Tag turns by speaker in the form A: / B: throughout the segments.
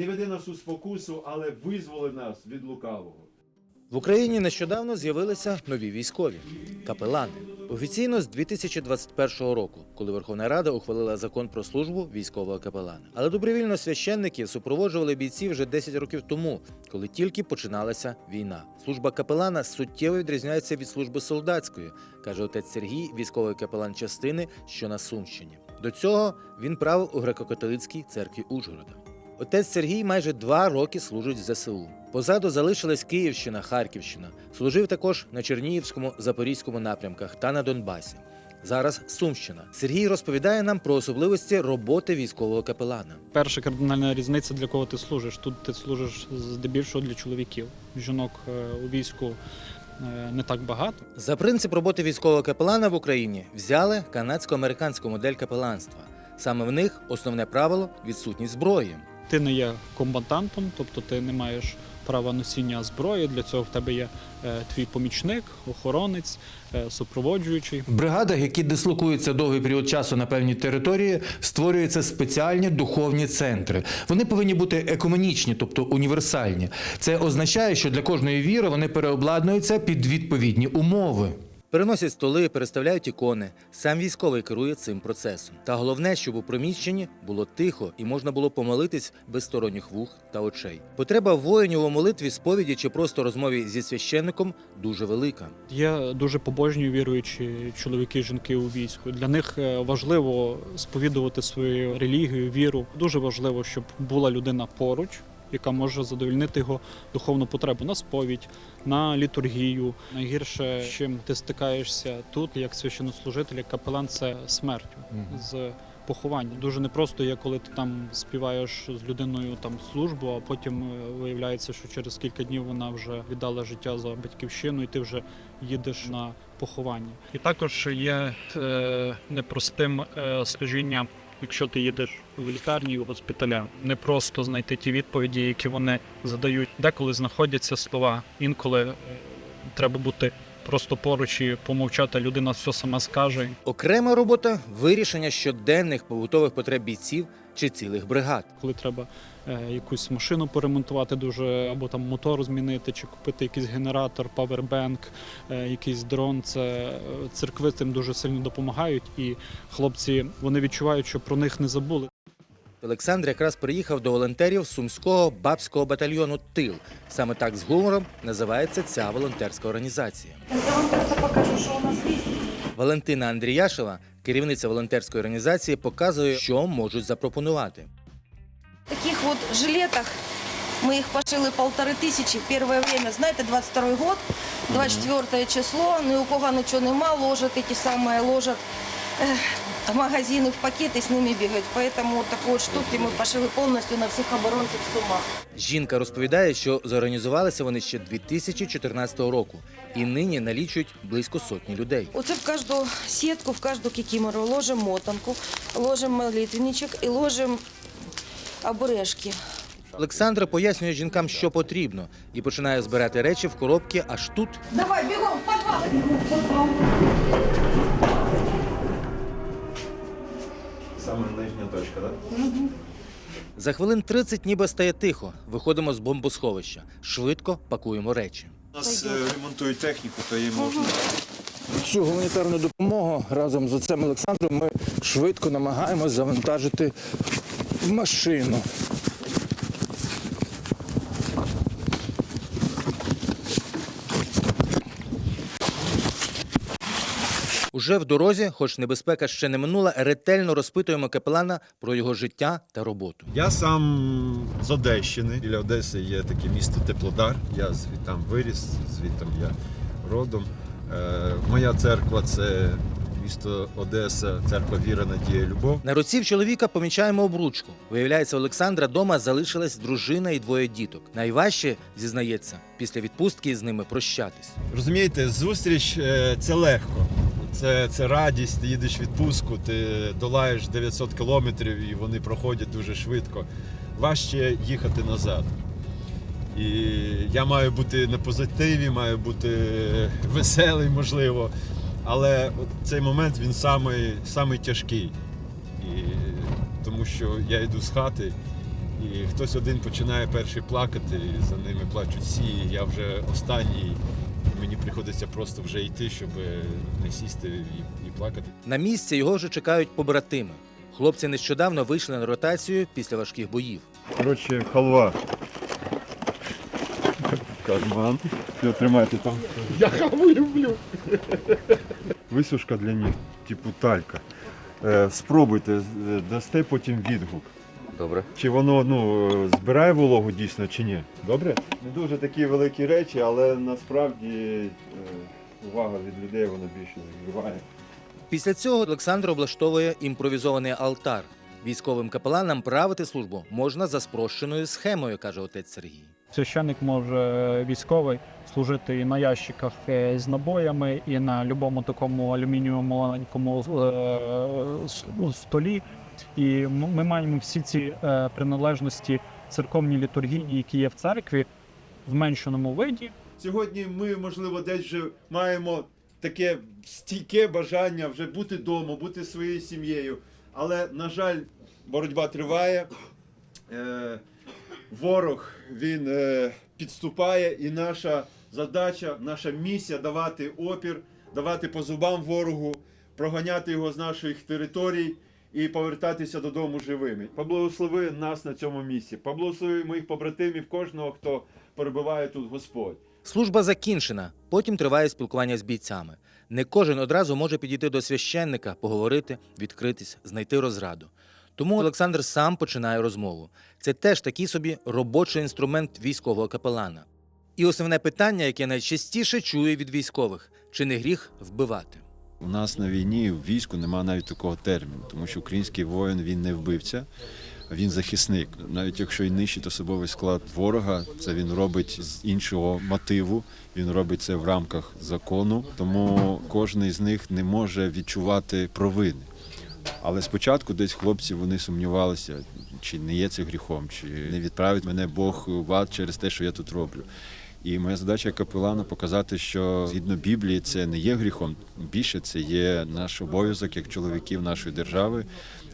A: не веди нас у спокусу, але визволи нас від лукавого.
B: В Україні нещодавно з'явилися нові військові капелани. Офіційно з 2021 року, коли Верховна Рада ухвалила закон про службу військового капелана. Але добровільно священники супроводжували бійців вже 10 років тому, коли тільки починалася війна. Служба капелана суттєво відрізняється від служби солдатської, каже отець Сергій, військовий капелан частини, що на Сумщині. До цього він правив у греко-католицькій церкві Ужгорода. Отець Сергій майже два роки служить в ЗСУ. Позаду залишилась Київщина, Харківщина. Служив також на Чернігівському, Запорізькому напрямках та на Донбасі. Зараз Сумщина. Сергій розповідає нам про особливості роботи військового капелана.
C: Перша кардинальна різниця, для кого ти служиш. Тут ти служиш здебільшого для чоловіків. Жінок е, у війську е, не так багато.
B: За принцип роботи військового капелана в Україні взяли канадсько-американську модель капеланства. Саме в них основне правило відсутність зброї.
C: Ти не є комбатантом, тобто ти не маєш права носіння зброї. Для цього в тебе є е, твій помічник, охоронець, е, супроводжуючий.
B: В бригадах, які дислокуються довгий період часу на певній території, створюються спеціальні духовні центри. Вони повинні бути екуменічні, тобто універсальні. Це означає, що для кожної віри вони переобладнуються під відповідні умови. Переносять столи, переставляють ікони. Сам військовий керує цим процесом. Та головне, щоб у приміщенні було тихо і можна було помолитись без сторонніх вух та очей. Потреба воїнів у молитві, сповіді чи просто розмові зі священником дуже велика.
C: Є дуже побожні віруючі чоловіки жінки у війську. Для них е, важливо сповідувати свою релігію, віру. Дуже важливо, щоб була людина поруч, яка може задовольнити його духовну потребу на сповідь, на літургію. Найгірше, з чим ти стикаєшся тут, як священнослужитель, як капелан, це смертю з поховання. Дуже непросто є, коли ти там співаєш з людиною там службу, а потім е, виявляється, що через кілька днів вона вже віддала життя за батьківщину, і ти вже їдеш на поховання. І також є е, непростим е, служіння. Якщо ти їдеш в лікарні в госпіталя, не просто знайти ті відповіді, які вони задають. Деколи знаходяться слова, інколи е, треба бути просто поруч і помовчати. Людина все сама скаже.
B: Окрема робота вирішення щоденних побутових потреб бійців чи цілих бригад.
C: коли треба е, якусь машину поремонтувати, дуже або там мотор змінити, чи купити якийсь генератор, павербенк, е, якийсь дрон. Це е, церкви цим дуже сильно допомагають, і хлопці вони відчувають, що про них не забули.
B: Олександр якраз приїхав до волонтерів сумського бабського батальйону Тил. Саме так з гумором називається ця волонтерська організація.
D: Я вам просто покажу, що у нас є.
B: Валентина Андріяшева, керівниця волонтерської організації, показує, що можуть запропонувати.
D: В таких вот жилетах мы их пошили полторы тысячи. Первое время, знаете, 22 год, 24 число, ни у кого нічого нема, ложат эти самые, ложат э, в магазины в пакеты, с ними бегать. Поэтому вот такой вот штуки мы пошили полностью на всех оборонцев Сума.
B: Жінка розповідає, що зорганізувалися вони ще 2014 року і нині налічують близько сотні людей.
D: Оце в каждую сетку, в каждую кикимору ложим мотанку, ложим молитвенничек и ложим обережки.
B: Олександр пояснює жінкам, що потрібно, і починає збирати речі в коробки аж тут.
D: Давай, бегом, в подвал!
A: Точка, так?
B: За хвилин 30 ніби стає тихо. Виходимо з бомбосховища. Швидко пакуємо речі.
A: У нас е, ремонтують техніку, то її можна.
B: Цю гуманітарну допомогу разом з отцем Олександром ми швидко намагаємось завантажити в машину. Уже в дорозі, хоч небезпека ще не минула, ретельно розпитуємо капелана про його життя та роботу.
A: Я сам з Одещини. Біля Одеси є таке місто Теплодар. Я звідтам виріс, звідтам я родом. Е, моя церква це місто Одеса, церква Віра, Надія, Любов.
B: На руці в чоловіка помічаємо обручку. Виявляється, Олександра дома залишилась дружина і двоє діток. Найважче, зізнається, після відпустки з ними прощатись.
A: Розумієте, зустріч е, це легко. Це, це радість, ти їдеш в відпустку, ти долаєш 900 кілометрів і вони проходять дуже швидко. Важче їхати назад. І я маю бути на позитиві, маю бути веселий, можливо. Але цей момент він самий, самий тяжкий. І, тому що я йду з хати І хтось один починає перший плакати, і за ними плачуть всі. Я вже останній. Мені приходиться просто вже йти, щоб не сісти і, і плакати.
B: На місці його вже чекають побратими. Хлопці нещодавно вийшли на ротацію після важких боїв.
A: Коротше, халва. Карман. Все, тримайте там. Я халву люблю. Висушка для них, типу талька. Е, спробуйте, е, дасте потім відгук.
B: Добре.
A: Чи воно ну, е, збирає вологу дійсно чи ні? Добре? Не дуже такі великі речі, але насправді е, увага від людей вона більше зігріває.
B: Після цього Олександр облаштовує імпровізований алтар. Військовим капеланам правити службу можна за спрощеною схемою, каже отець Сергій.
C: Священник може військовий служити і на ящиках е, з набоями, і на будь-якому такому алюмінієвому маленькому е, столі. І ми маємо всі ці е, приналежності церковній літургії, які є в церкві, в зменшеному виді.
A: Сьогодні ми, можливо, десь вже маємо таке стійке бажання вже бути вдома, бути своєю сім'єю. Але, на жаль, боротьба триває. Е, ворог він е, підступає, і наша задача, наша місія давати опір, давати по зубам ворогу, проганяти його з наших територій і повертатися додому живими. Поблагослови нас на цьому місці. Поблагослови моїх побратимів, кожного, хто перебуває тут Господь.
B: Служба закінчена. Потім триває спілкування з бійцями. Не кожен одразу може підійти до священника, поговорити, відкритись, знайти розраду. Тому Олександр сам починає розмову. Це теж такий собі робочий інструмент військового капелана. І основне питання, яке найчастіше чує від військових: чи не гріх вбивати?
A: У нас на війні в війську немає навіть такого терміну, тому що український воїн він не вбивця, він захисник. Навіть якщо й нищить особовий склад ворога, це він робить з іншого мотиву. Він робить це в рамках закону, тому кожен із них не може відчувати провини. Але спочатку десь хлопці вони сумнівалися, чи не є це гріхом, чи не відправить мене Бог в ад через те, що я тут роблю. І моя задача капелана показати, що згідно Біблії це не є гріхом. Більше це є наш обов'язок як чоловіків нашої держави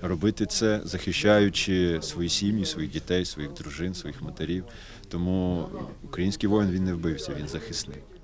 A: робити це, захищаючи свої сім'ї, своїх дітей, своїх дружин, своїх матерів. Тому український воїн він не вбився, він захисник.